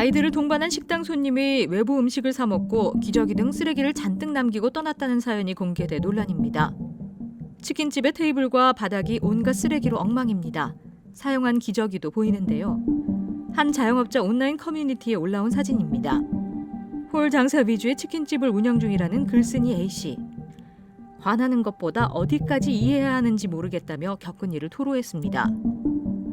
아이들을 동반한 식당 손님이 외부 음식을 사 먹고 기저귀 등 쓰레기를 잔뜩 남기고 떠났다는 사연이 공개돼 논란입니다. 치킨집의 테이블과 바닥이 온갖 쓰레기로 엉망입니다. 사용한 기저귀도 보이는데요. 한 자영업자 온라인 커뮤니티에 올라온 사진입니다. 홀 장사 위주의 치킨집을 운영 중이라는 글쓴이 A씨. 화나는 것보다 어디까지 이해해야 하는지 모르겠다며 겪은 일을 토로했습니다.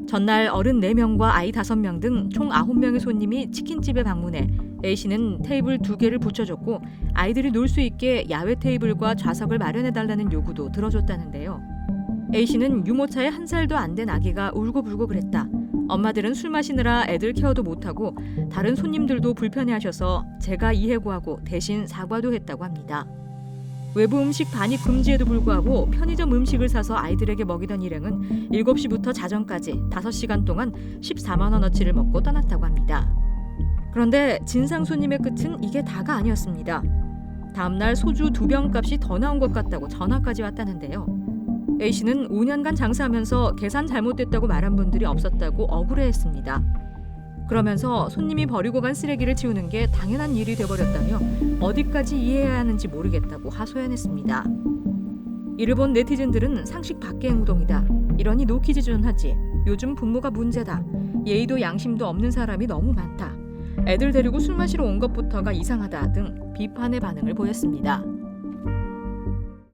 전날 어른 4명과 아이 5명 등 총 9명의 손님이 치킨집에 방문해 A씨는 테이블 2개를 붙여줬고 아이들이 놀 수 있게 야외 테이블과 좌석을 마련해달라는 요구도 들어줬다는데요. A씨는 유모차에 한 살도 안 된 아기가 울고불고 그랬다. 엄마들은 술 마시느라 애들 케어도 못하고 다른 손님들도 불편해하셔서 제가 이해구하고 대신 사과도 했다고 합니다. 외부 음식 반입 금지에도 불구하고 편의점 음식을 사서 아이들에게 먹이던 일행은 7시부터 자정까지 5시간 동안 14만 원어치를 먹고 떠났다고 합니다. 그런데 진상 손님의 끝은 이게 다가 아니었습니다. 다음 날 소주 두 병 값이 더 나온 것 같다고 전화까지 왔다는데요. A 씨는 5년간 장사하면서 계산 잘못됐다고 말한 분들이 없었다고 억울해했습니다. 그러면서 손님이 버리고 간 쓰레기를 치우는 게 당연한 일이 돼버렸다며 어디까지 이해해야 하는지 모르겠다고 하소연했습니다. 이를 본 네티즌들은 상식 밖의 행동이다. 이러니 노키즈존하지. 요즘 부모가 문제다. 예의도 양심도 없는 사람이 너무 많다. 애들 데리고 술 마시러 온 것부터가 이상하다 등 비판의 반응을 보였습니다.